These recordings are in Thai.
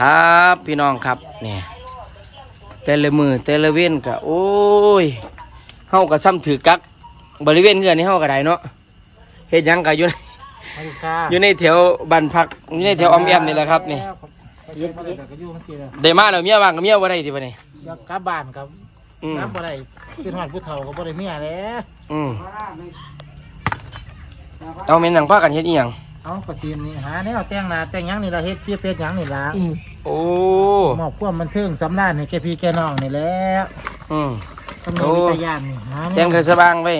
ครับพี่น้องครับเนี่ยแต่ละมือแต่ละเว้นกะโอ้ยเฮาก็ซ้ำถือกัก บริเวณเงื่อนนี่เฮาก็ได้เนาะเฮ็ดหยังก็อยู่ในสวัสดีค่ะอยู่ในแถวบ้านพักอยู่ในแถวออมแอมนี่แหละครับนี่ไปเช็คมาเลยแต่ก็อยู่ทั้งสี่เลยได้มาแล้วเมียว่างกับเมียบ่ได้ติบัดนี้อยากกลับบ้านครับอืมน้ำบ่ได้ขึ้นหอดผู้เฒ่าก็บ่ได้เมียแล้วอืมเอาแม่นหนังพากันเฮ็ดอีหยังเอากระซีนนี่หาแนวแต่งหน้าแต่งหยังนี่ละเฮ็ดเพียเพชรหยังนี่ละ โอ้มอบความบันเทิงสำราญให้แกพี่แกน้องนี่แหล้วอืมกำเนิดวิทยานนี่หาแนแจ้งวเคยสบางไว้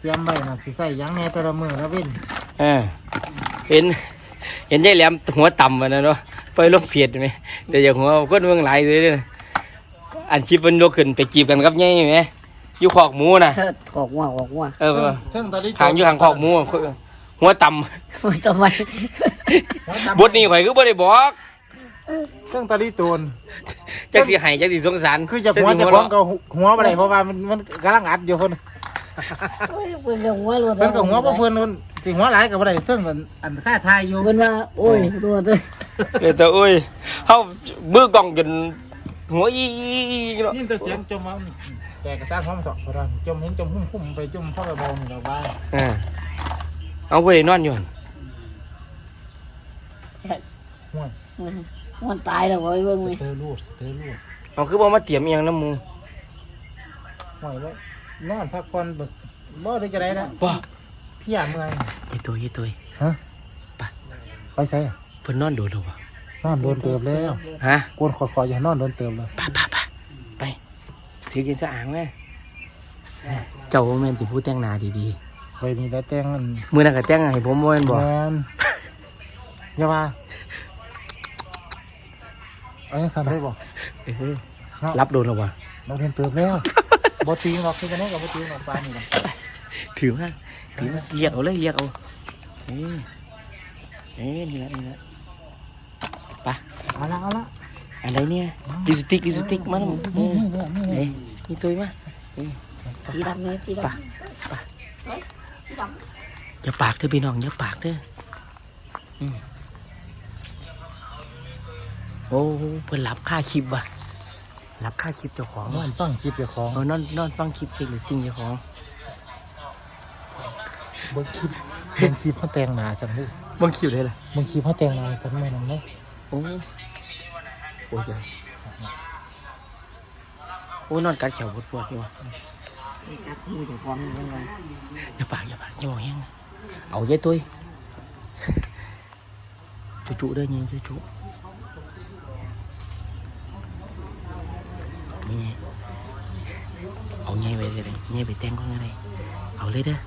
เตรียมไว้น่ะสิใส่หยังแหน่แต่ละมื้อละเว้นเออเห็น เห็นยายแหลมหัวต่ำมันนะเนาะไปลงเพียดไหมแต่อย่างหัวคนเมืองหลายเลยเด้ออันคลิปมันยกขึ้นไปจีบกันกับยายไหมอยู่ขอกหมูน่ะ เธอออกว่าออกว่าเออเทิงตอนนี้ขางอยู่ขางขอกหมูหัวต่ทำไมำบทนี้ข่อยคือบ่ได้บอก เทิงตอนนี้โตนจักสิให้จักสิสงสารคือจะหัวจักสิจะหัขวองเราะก็หัวบ่ได้เพราะว่ามันมันกำลังอัดอยู่เพิ่นเฮ้ยเพิ่นก็หัวรัวเพิ่นก็หัวบ่เพิ่นเพิ่นสิหัวหลายก็บ่ได้เทิงมันอันค่าทายอยู่เพิ่นว่าโอ้ยรัวเด้อเดี๋ยวแต่โอ้ยเฮามือกล้องจนหัวอีเนาะยินแต่เสียงจมเอาแต่ก็สร้างความสอกบ่ได้จมเห็นจมหุ่มหุ่มไปจมเข้าไปบ่นี่ดอกว่าเออเอาบ่ได้นอนอยู่หั่นห่วย มันตายแล้วบ่เบิ่งสไหมเตอร์ลูดสเตอร์ลูดเอาคือบ่มาเตรียมอีหยังนำหมู่ห่วยแล้วนอนพักผ่อนเบิกบ่ได้จะได้นะบ่พี่อยากเมื่อยยายตุ้ยยายตุ้ยฮะไปไปใส่อะเพิ่นนอนโดนแล้วบ่นอนโดนเติบแล้วฮะกวนขอดคออย่านอนโดนเติบเลยไปไปไปไปถือกินสะอ่างแม่เจ้าแม่นติผู้แต่งหน้าดีไปนี่ได้แต่งอันๆมื้อนั้นก็แต่งให้ผมบ่แม่นบ่ แมนอย่าว่า เอายังสั่นได้บ่เออรับโดนแล้วบ่เราเรียนเติบแล้วบ่ตีงหรอกคือจะนี้กับบ่ตีงหรอกปลานี่ล่ะถือมาถือมาเรียกเอาเลยเรียกเอาเอ้ยเอ้ยนี่ละนี่ละไปเอาละเอาละอะไรเนี่ยลิปสติกลิปสติกมาแล้วนี่นี่นี่นี่เอ้ยนี่ตุ้ยมาสีดำไหมสีดไปไปอย่าปากเด้อพี่น้องอย่าปากเด้ออืม โอ้เพิ่นรับค่าคลิปว่ะรับค่าคลิปเจ้าของนอนฟังคลิปเจ้าของเออนอนนอนฟังคลิปเช็คหรือจริงเจ้าของเบิ่งคลิปเบิ่งคลิปเขาแต่งหน้าสั่นเด้อเบิ่งคลิปเลยล่ะเบิ่งคลิปเขาแต่งหน้ากันมื้อนั้นเด้โอ้โอ้ยยโอ้ยนอนกัดแขวปวดปวดอยู่ว่ะำกับมือเจ้าของยังไงอย่าปากอย่าปากอย่าบอกแห้งนะเอาเย้ตุ้ยจุจุเด้อยิงจุจุ นี่ไงเอาไงไปเลยไงไปแต่งก็ไงเอาเลยเด้อ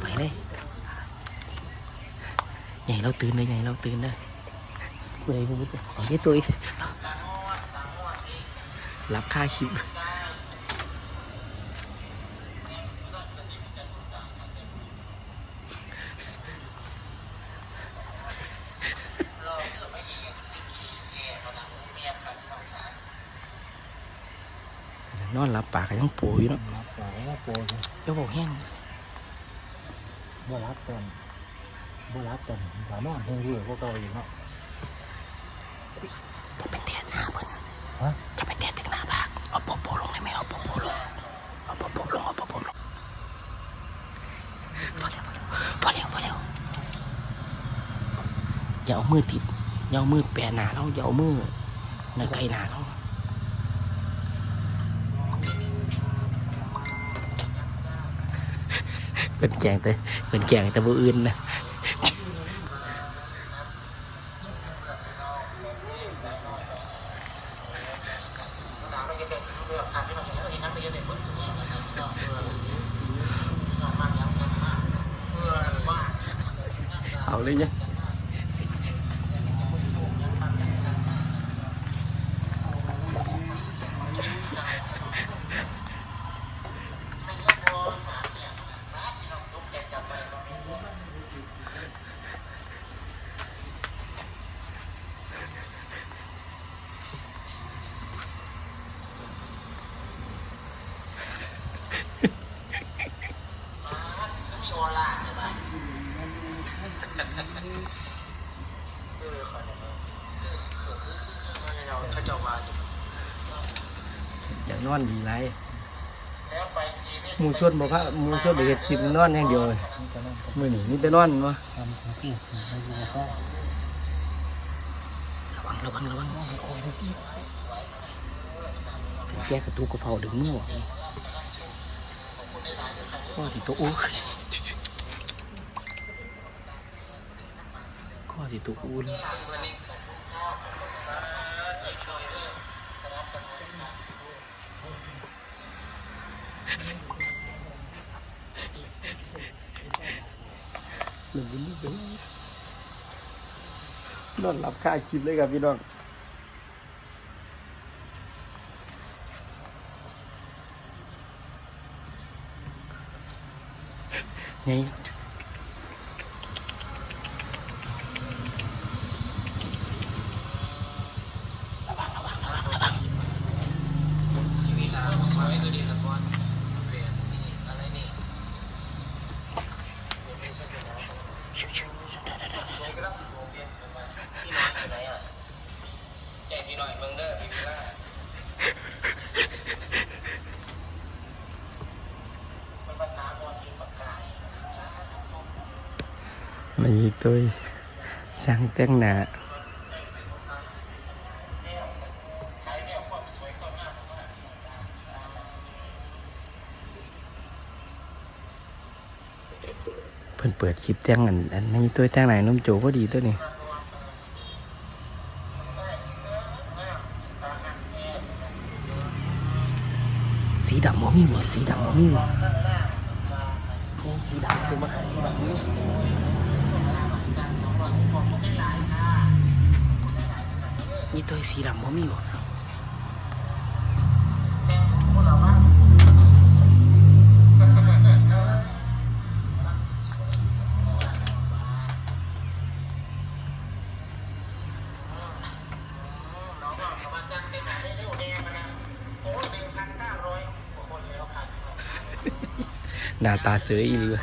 ไปเลยใหญ่เราตื่ นเลยใหญ่เราตื่นเด้อผู้ใดผู้บุตรเอาเย้ตุ้ยรับค่าคลิปนอนหลับปากก็ยังปูอยู่เนาะรับต่อแล้วโปรยเจ้าบอกแห้งบ่รับกันบ่รับกันถ้านอนแห้งเรื่อยกว่าเก่าอีกเนาะ จะไปเตะหน้าเพิ่นฮะ จะไปเตะถึงหน้าปากเอาโปโปลงได้ไหมเอาโปโปลงเอาโปโปลงเอาโปโปลงพอแล้วพอแล้วพอแล้วอย่าเอามือติดอย่าเอามือแปะหน้าเราอย่าเอามือในไกลหน้าเรา เป็นแกงแต่เป็นแกงแต่บ่อื่นนะันเออขอเนี่ยคือคือคือคือมันเราเขาจะมาอยู่จะนอนดีไรแล้วไปซีเวหมูชดบอกว่าหมูชดเด็กสิบนอนอย่างเดียวเลยมือหนีนี่จะนอนมั้ยระวังระวังระวังแก้กระตูกระเฝ้าดึงเมื่อวะว่าถึงตัวโอ้ ยข้อที่ตัวอู้เลยหนึ่งบุญนี่เป็นนอนหลับค่าคลิปเลยครับพี่น้องไงมันมี ตัวสั่งแต่งหน้าเพิ่นเปิดคลิปแต่งอันอันนี้ตัวแต่งหนนุ่มโจก็ดีตัวนี้สีดำบ่มีบ่สีดำบ่มีบ่สีดำคือมาหาสีดำนี่ นี่ตัวสีดำบ่มีบ่หน้าตาเสืออีหลีวะ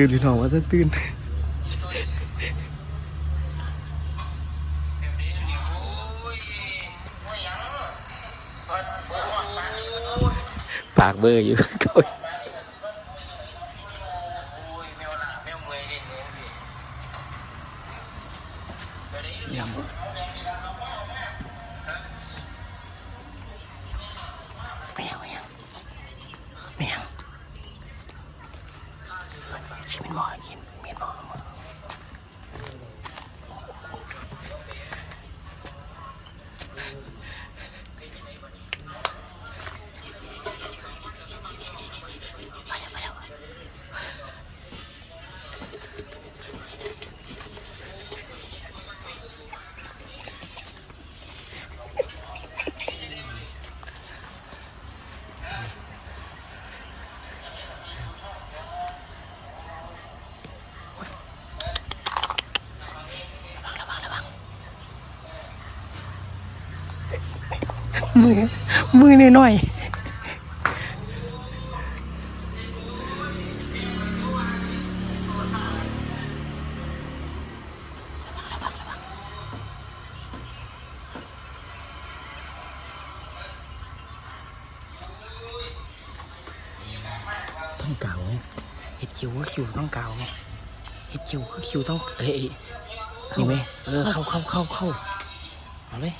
ตื่นหรือน้องว่าถ้าตื่นปากเบอร์อยู่เขายำแมวแมวแมว ชิมิ มือมือน้อยๆต้องเก่าไงเห็ดคิวก็คิวต้องเก่าไงเห็ดคิวก็คิวต้องเอ้ยเอ้ยนี่ไหมเออเข้าเข้าเข้าเข้าเอาเลย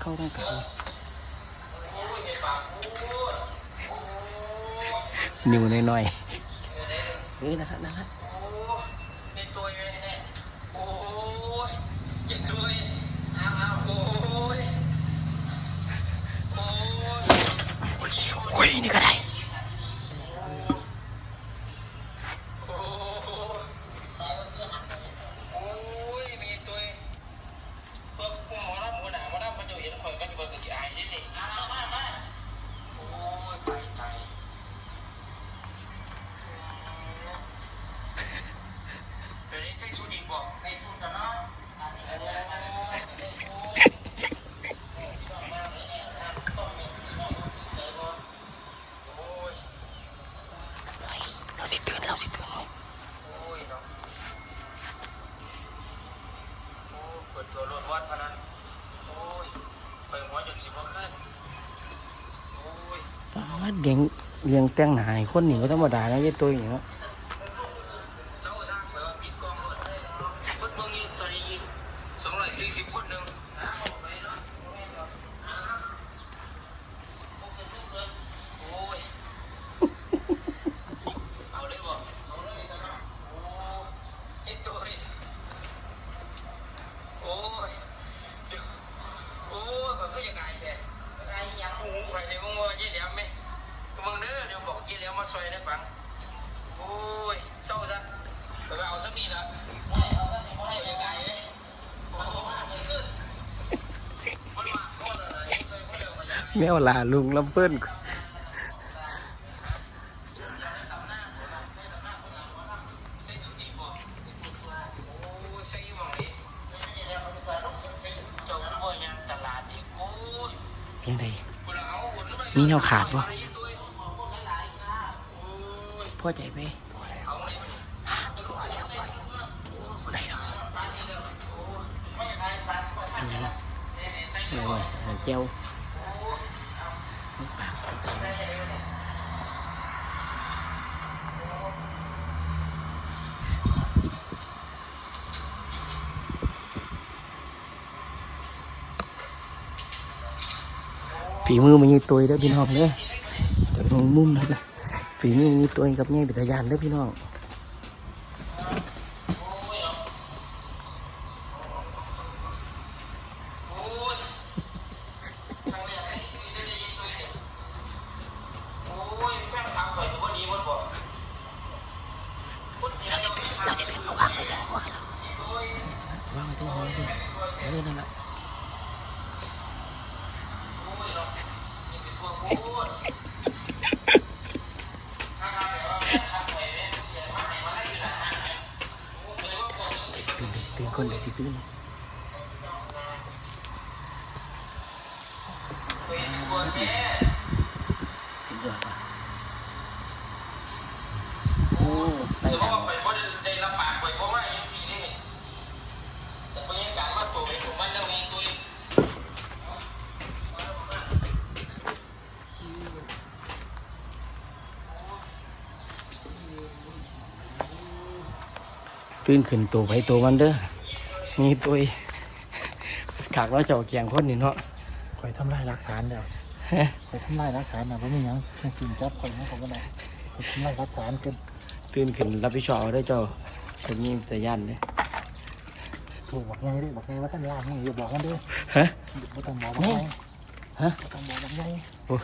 เข้าต้องเก่า นิ้วน้อยๆนี่นะครับนะครับเป็นตัวเลยโอ้ยเป็นตัวเองอ้าวโอ้ยโอ้ยนี่ก็ได้ เลี้ยงเลี้ยงแต่งหนาให้คนหนี่ก็ธรรมดานะยี่ตัวอย่างเงี้ยาซากไปว่าปิดกล้องหมดคนเมืองนี้ตอนนี้สองร้อยสี่สิบคนหนึ่งโอ้ย เอาเลยบ่เอาเลยโอ้ไอ้ตัวนี่โอ้ยเดี๋ยวโอ้ยก็คือยังไงแต่ยังไงยังหูใครเนี่ยมึงว่าเยี่ยเดียมไหมมึงเด้อเดี๋ยวบอกเยี่ยเดียมมา ซอยได้ปัง โอ้ยเศร้าซะแต่ว่าเอาสักนิดละเอาสักนิดเอายังไงเนี่ยโอ้โหมันมาโคตรอะไรช่วยเขาเร็วมาอย่างไรแมวลาลุงลำเพิ่นยังนี้เจ้าพ่อยังตลาดอีกโอ้ยเนาคนละมีแนวขาดบ่โอ้ย พ่อใจไหมเอาเลยมาดิได้ดอกอันนี้เดี๋ยวไว้อันเจียวปากใจไหมฝีมือมันยีตัวเด้อพี่น้องเด้อเดี๋ยวมองมุมนะ ฝีมือมีตัวเองกับเง่ปิตายานเด้อพี่น้อง สุดยอดว่ะโอ้ไปจะบแล้อกว่าไปว่าได้รับปากไปเพราะว่าอย่างสี่นี่แต่พยังการมาตัวเป็นผมมันแล้วเองตัวเองตื่นขึ้นตัวไปตัวมันเด้อมีตัวอีขากเราจะเอาแกงคนนี่เนาะข่อยทำลายหลักฐานแล้ว ฮะข่อยทำลายหลักฐานนะเพราะไม่ยังทั้งสิ่งจับข่อยนะผมก็ได้ข่อยทำลายหลักฐานเกินตื่นขึ้นรับผิดชอบเอาได้อเจ้าเป็นยิ่งแต่ยันเลยถูกบอกไงดิบอกไงว่าท่านล่างมึงอย่าบอกมันเด้วยฮะไม่ต้องบอกบอกไงฮะไม่ต้องบอกบอกไงโอ้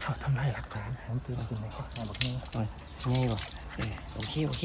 เขาทำลายหลักฐานผมตื่นขึ้นในข้อหาบอกไงโอ้ยง่ายบ่เออโอเคโอเค